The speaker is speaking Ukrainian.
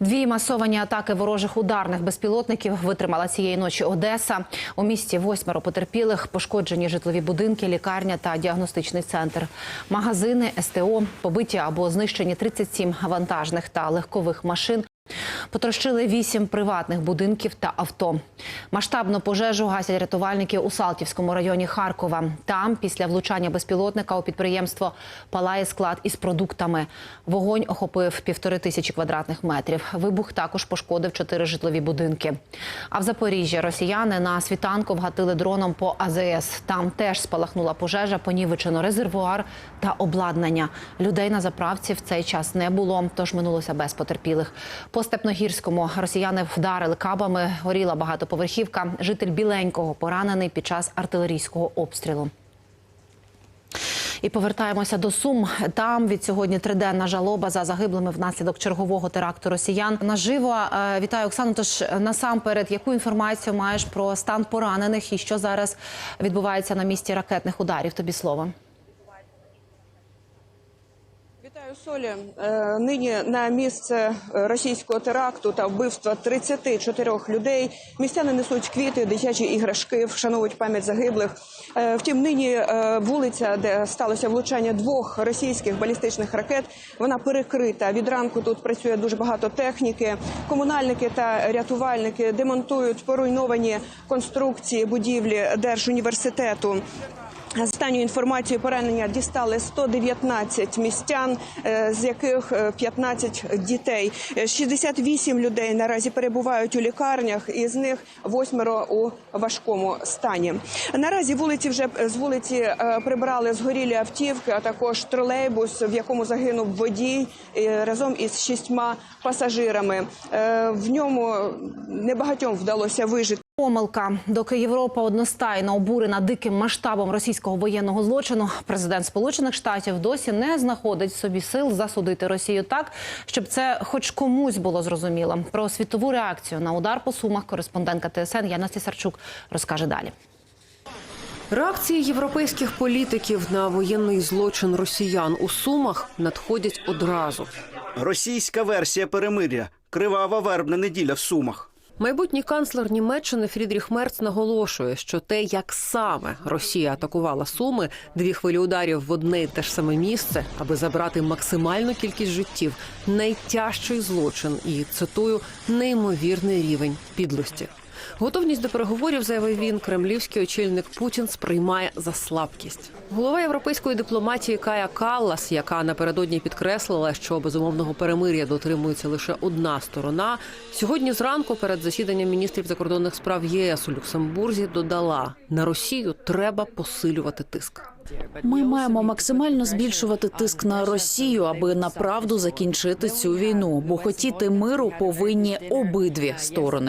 Дві масовані атаки ворожих ударних безпілотників витримала цієї ночі Одеса. У місті восьмеро потерпілих, пошкоджені житлові будинки, лікарня та діагностичний центр. Магазини, СТО, побиті або знищені 37 вантажних та легкових машин. Потрощили вісім приватних будинків та авто. Масштабну пожежу гасять рятувальники у Салтівському районі Харкова. Там, після влучання безпілотника у підприємство палає склад із продуктами. Вогонь охопив півтори тисячі квадратних метрів. Вибух також пошкодив чотири житлові будинки. А в Запоріжжі росіяни на світанку вгатили дроном по АЗС. Там теж спалахнула пожежа, понівечено резервуар та обладнання. Людей на заправці в цей час не було, тож минулося без потерпілих. По Степногірському росіяни вдарили кабами, горіла багатоповерхівка. Житель Біленького поранений під час артилерійського обстрілу. І повертаємося до Сум. Там від сьогодні триденна жалоба за загиблими внаслідок чергового теракту росіян. Наживо Е, вітаю Оксану. Тож насамперед, яку інформацію маєш про стан поранених і що зараз відбувається на місці ракетних ударів? Тобі слово. Вітаю Солі. Е, Нині на місце російського теракту та вбивства 34 людей містяни несуть квіти, дитячі іграшки, вшановують пам'ять загиблих. Е, Втім, нині е, вулиця, де сталося влучання двох російських балістичних ракет, вона перекрита. Від ранку тут працює дуже багато техніки. Комунальники та рятувальники демонтують поруйновані конструкції будівлі держуніверситету. Останню інформацію поранення дістали 119 містян, е, з яких е, 15 дітей. Е, 68 людей наразі перебувають у лікарнях, і з них восьмеро у важкому стані. Наразі вулиці вже з вулиці е, прибрали згорілі автівки, а також тролейбус, в якому загинув водій е, разом із шістьма пасажирами. Е, В ньому небагатьом вдалося вижити. Помилка, доки Європа одностайно обурена диким масштабом російського воєнного злочину, президент Сполучених Штатів досі не знаходить в собі сил засудити Росію так, щоб це хоч комусь було зрозуміло. Про світову реакцію на удар по сумах кореспондентка ТСН Яна Сісарчук розкаже далі. Реакції європейських політиків на воєнний злочин росіян у Сумах надходять одразу. Російська версія перемир'я. Кривава вербна неділя в Сумах. Майбутній канцлер Німеччини Фрідріх Мерц наголошує, що те, як саме Росія атакувала Суми, дві хвилі ударів в одне і те ж саме місце, аби забрати максимальну кількість життів, найтяжчий злочин і цитую неймовірний рівень підлості. Готовність до переговорів, заявив він, кремлівський очільник Путін сприймає за слабкість. Голова європейської дипломатії Кая Каллас, яка напередодні підкреслила, що безумовного перемир'я дотримується лише одна сторона, сьогодні зранку перед засіданням міністрів закордонних справ ЄС у Люксембурзі додала: на Росію треба посилювати тиск. Ми маємо максимально збільшувати тиск на Росію, аби направду закінчити цю війну. Бо хотіти миру повинні обидві сторони.